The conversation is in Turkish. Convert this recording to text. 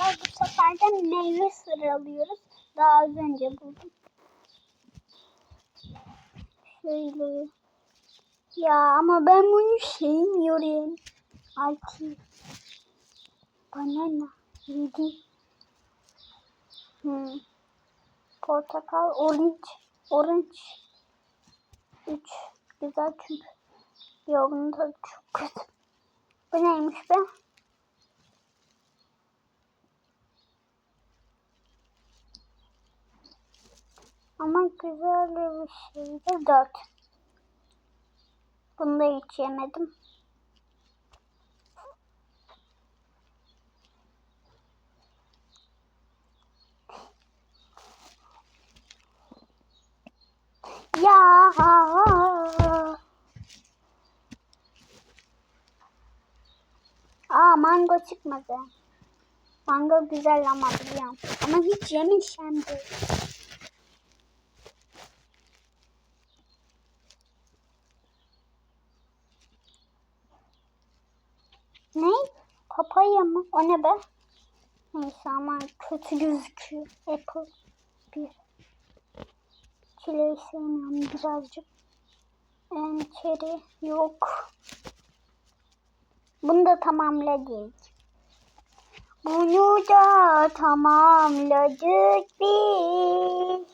arkadaşlar bu sefer de meyve sıralıyoruz. Daha az önce buldum. Şöyle. Ya ama ben bunu sevmiyorum. Altı. Banana. Yedi. Hmm. Portakal, orange. Orange. Üç. Güzel çünkü. Yoğunun tadı çok kötü. Bu neymiş be? Ama güzel bir şeydi. Dört. Bunu da hiç yemedim. Ya. Aa mango çıkmadı. Mango güzel ama biliyorum. Ama hiç yemişim de. Ne? Papaya mı? O ne be? Neyse ama kötü gözüküyor. Apple. Bir. Çileği sevmiyorum birazcık. En cherry yok. Bunu da tamamladık. Bunu da tamamladık biz.